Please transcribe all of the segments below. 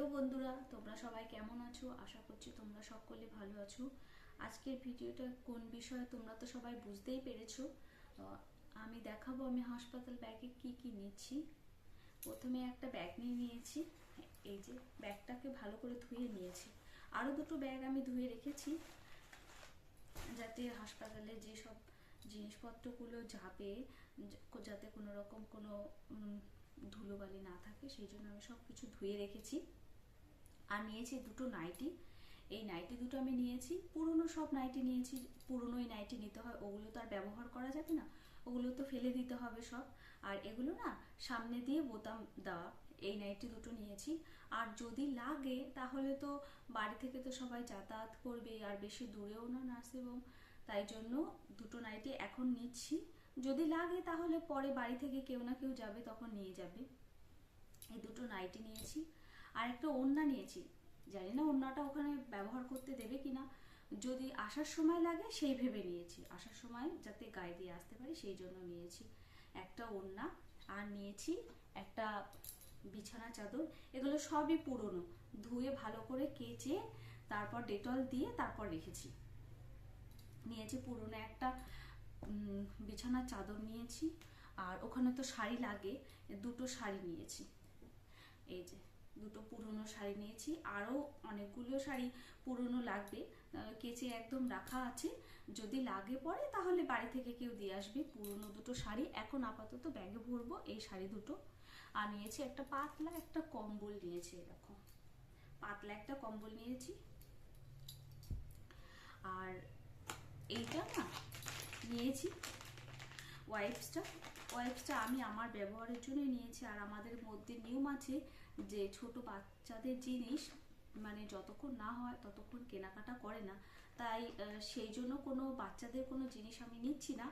Hello বন্ধুরা, তোমরা সবাই কেমন আছো? আশা করছি তোমরা সকলে ভালো আছো। আজকের ভিডিওটা কোন বিষয়ে তোমরা তো সবাই বুঝতেই পেরেছ। আমি দেখাবো আমি হাসপাতাল ব্যাগে কি কি নিচ্ছি। প্রথমে একটা ব্যাগ নিয়ে নিয়েছি। এই যে ব্যাগটাকে ভালো করে ধুয়ে নিয়েছি। আরও দুটো ব্যাগ আমি ধুয়ে রেখেছি, যাতে হাসপাতালে যেসব জিনিসপত্রগুলো যাবে যাতে কোনো রকম কোনো ধুলোবালি না থাকে, সেই জন্য আমি সব কিছু ধুয়ে রেখেছি। আর নিয়েছি দুটো নাইটি। এই নাইটি দুটো আমি নিয়েছি। পুরনো সব নাইটি নিয়েছি। পুরনোই নাইটি নিতে হয়, ওগুলো তো আর ব্যবহার করা যাবে না। ওগুলো তো ফেলে দিতে হবে সব। আর এগুলো না সামনে দিয়ে বোতাম দেওয়া, এই নাইটি দুটো নিয়েছি। আর যদি লাগে, তাহলে তো বাড়ি থেকে তো সবাই যাতায়াত করবে, আর বেশি দূরেও না নার্সিংহোম। তাই জন্য দুটো নাইটি এখন নিচ্ছি। যদি লাগে, তাহলে পরে বাড়ি থেকে কেউ না কেউ যাবে, তখন নিয়ে যাবে। এই দুটো নাইটি নিয়েছি। আর একটা ওড়না নিয়েছি। জানি না ওড়নাটা ওখানে ব্যবহার করতে দেবে কিনা। যদি আসার সময় লাগে সেই ভেবে নিয়েছি। আসার সময় যাতে গায়ে দিয়ে আসতে পারি সেই জন্য নিয়েছি একটা ওড়না। আর নিয়েছি একটা বিছানা চাদর। এগুলো সবই পুরনো। ধুয়ে ভালো করে কেচে তারপর ডেটল দিয়ে তারপর রেখেছি। নিয়েছি পুরনো একটা উম, বিছানার চাদর নিয়েছি। আর ওখানে তো শাড়ি লাগে। দুটো শাড়ি নিয়েছি। এই যে। দুটো পুরনো শাড়ি নিয়েছি। আরও অনেকগুলো শাড়ি পুরনো লাগবে। কেচে একদম রাখা আছে। যদি লাগে পরে তাহলে বাড়ি থেকে কেউ দিয়ে আসবে। পুরনো দুটো শাড়ি। এখন আপাতত ব্যাগে ভরবো এই শাড়ি দুটো। আর নিয়েছি একটা পাতলা একটা কম্বল নিয়েছি এরকম পাতলা একটা কম্বল নিয়েছি। আর এইটা না, নিয়েছি। ওয়াইপসটা ওয়াইপসটা আমি আমার ব্যবহারের জন্য নিয়েছি। আর আমাদের মধ্যে নিয়ম আছে যে ছোট বাচ্চাদের জিনিস মানে যতক্ষণ না হয় ততক্ষণ কেনাকাটা করে না। তাই সেই জন্য কোনো বাচ্চাদের কোনো জিনিস আমি নিচ্ছি না।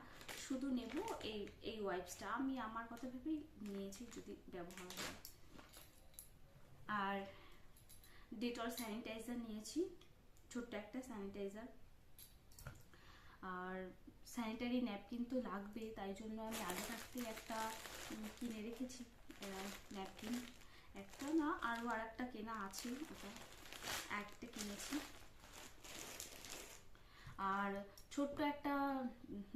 শুধু নেব এই এই ওয়াইপসটা আমি আমার কথা ভেবেই নিয়েছি যদি ব্যবহার হয়। আর ডেটল স্যানিটাইজার নিয়েছি। ছোট্ট একটা স্যানিটাইজার আর স্যানিটারি ন্যাপকিন তো লাগবে, তাই জন্য আমি আগে থাকতে একটা কিনে রেখেছি ন্যাপকিন একটা না আরও আর একটা কেনা আছে, ওটা একটা কিনেছি। আর ছোট্ট একটা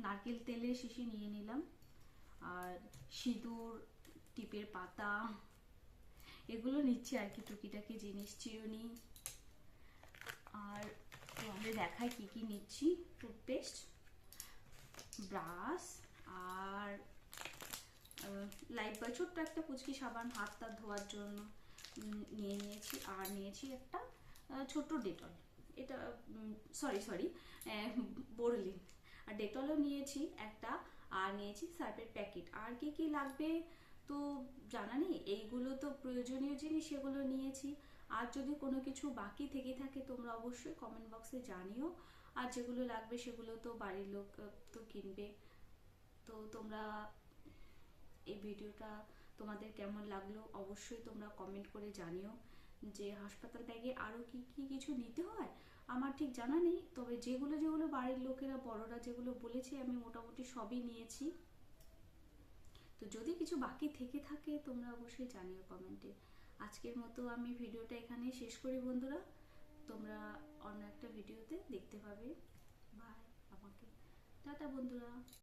নারকেল তেলের শিশি নিয়ে নিলাম। আর সিঁদুর, টিপের পাতা, এগুলো নিচ্ছি আর কি, টুকিটাকি জিনিস, চিরুনি। আর তোমাদের দেখায় কি কি নিচ্ছি টুথপেস্ট ব্রাশ আর লাইফ বয় ছোট্ট একটা পুচকি সাবান, হাত টাত ধোয়ার জন্য নিয়ে নিয়েছি, আর নিয়েছি একটা ছোট্ট ডেটল। এটা সরি সরি বোরলিন আর ডেটলও নিয়েছি একটা, আর নিয়েছি সার্ফের প্যাকেট। আর কি কি লাগবে তো জানা নেই। এইগুলো তো প্রয়োজনীয় জিনিস, সেগুলো নিয়েছি। আর যদি কোনো কিছু বাকি থেকে থাকে, তোমরা অবশ্যই কমেন্ট বক্সে জানিও। আর যেগুলো লাগবে সেগুলো তো বাড়ির লোক তো কিনবে। তো তোমরা এই ভিডিওটা তোমাদের কেমন লাগল অবশ্যই তোমরা কমেন্ট করে জানিও। যে হাসপাতাল ব্যাগে আরও কি কি কিছু নিতে হয়? আমার ঠিক জানা নেই। তবে যেগুলো যেগুলো বাড়ির লোকেরা, বড়রা যেগুলো বলেছে, আমি মোটামুটি সবই নিয়েছি। তো যদি কিছু বাকি থেকে থাকে, তোমরা অবশ্যই জানিও কমেন্টে আজকের মতো আমি ভিডিওটা এখানে শেষ করি বন্ধুরা। তোমরা অন্য একটা ভিডিওতে দেখতে পাবে। বাই আমাকে। টাটা বন্ধুরা।